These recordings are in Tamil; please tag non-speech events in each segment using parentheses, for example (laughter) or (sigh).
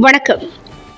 வணக்கம்.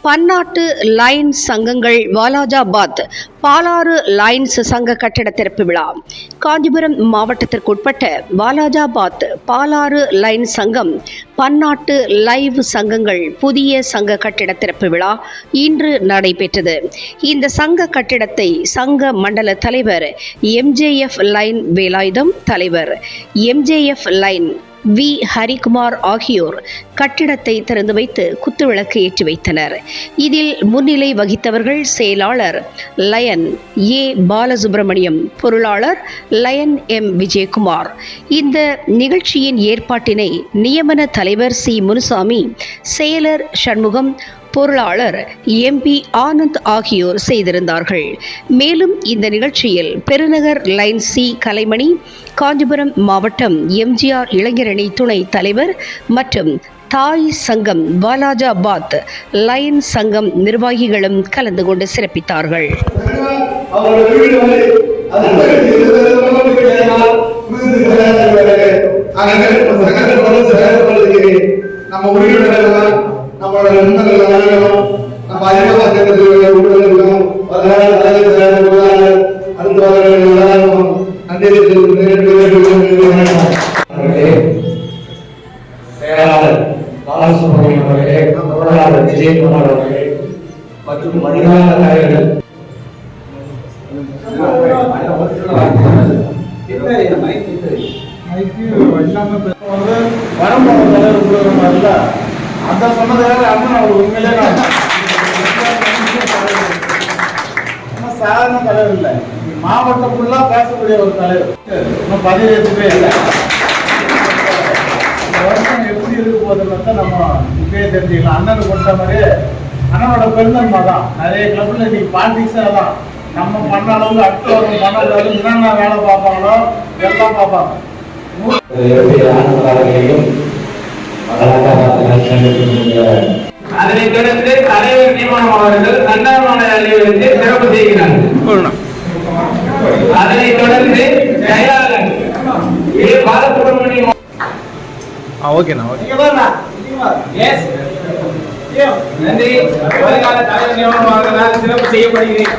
பன்னாட்டு லைன்ஸ் சங்கங்கள் வாலாஜாபாத் பாலாறு லைன்ஸ் சங்க கட்டட திறப்பு விழா. காஞ்சிபுரம் மாவட்டத்திற்குட்பட்ட வாலாஜாபாத் பாலாறு லைன் சங்கம் பன்னாட்டு லைவ் சங்கங்கள் புதிய சங்க கட்டிட திறப்பு விழா இன்று நடைபெற்றது. இந்த சங்க கட்டிடத்தை சங்க மண்டல தலைவர் எம்ஜேஎஃப் லைன் வேலாயுதம் தலைவர். MJF line we. ஹரிகுமார் ஆகியோர் கட்டிடத்தை திறந்து வைத்து குத்துவிளக்கு ஏற்றி வைத்தனர். இதில் முன்னிலை வகித்தவர்கள் செயலாளர் லயன் ஏ. பாலசுப்ரமணியம் பொருளாளர் லயன் எம். விஜயகுமார். இந்த நிகழ்ச்சியின் ஏற்பாட்டினை நியமன தலைவர் சி. முனுசாமி செயலர் சண்முகம் பொருளாளர் எம்பி ஆனந்த் ஆகியோர் செய்திருந்தார்கள். மேலும் இந்த நிகழ்ச்சியில் பெருநகர் லைன் சி கலைமணி காஞ்சிபுரம் மாவட்டம் எம்ஜிஆர் இளைஞரணி துணை தலைவர் மற்றும் தாய் சங்கம் பாலாஜாபாத் லைன் சங்கம் நிர்வாகிகளும் கலந்து கொண்டு சிறப்பித்தார்கள். நம்ம நம்மளோட நண்பர்கள் அனைவரும் நம்ம அதிகமாக சேர்ந்து உடல்களும் வரலாறு தலைவர் பொருளாளர் அடுத்தவர்கள் எல்லாரும் நன்றி செயலாளர் பாலசுப்ரமணியம் அவர்களே பொருளாளர் விஜயகுமார் அவர்களே மற்றும் மனிதான தலைவர்கள். தலைவர் மாதிரில அந்த சொன்னதுக்காக அண்ணன் அவர் உண்மையிலே நான் (laughs) நம்ம சாதாரண தலைவர் இல்லை. மாவட்டம் ஃபுல்லா பேசக்கூடிய ஒரு தலைவர். இன்னும் பதவி ஏற்றுக்கவே இல்லை வருஷம் எப்படி இருக்க போகுதுன்னு நம்ம இப்பயே தெரிஞ்சுக்கலாம். அண்ணனுக்கு கொடுத்த மாதிரி அண்ணனோட பெருந்தன்மை தான். நிறைய கிளப்ல இன்னைக்கு பாலிடிக்ஸாக தான். நம்ம பண்ண அளவுக்கு அடுத்த வரும் பண்ண அளவுக்கு என்னென்ன வேலை பார்ப்பாங்களோ எல்லாம் பார்ப்பாங்க எப்படி ஆனந்த் அவர்களையும் மகளாக அதனைத் தொடர்ந்து தலைவர் நியமனம் அவர்கள் தன்னார்வலையிலிருந்து சிறப்பு செய்கிறார். அதனைத் தொடர்ந்து செயலாளர் ஏ பாலசுப்ரமணியம் Yes. நன்றி. வருங்கால தலைவர் நியமனம் அவர்களால் சிறப்பு செய்யப்படுகிறேன்.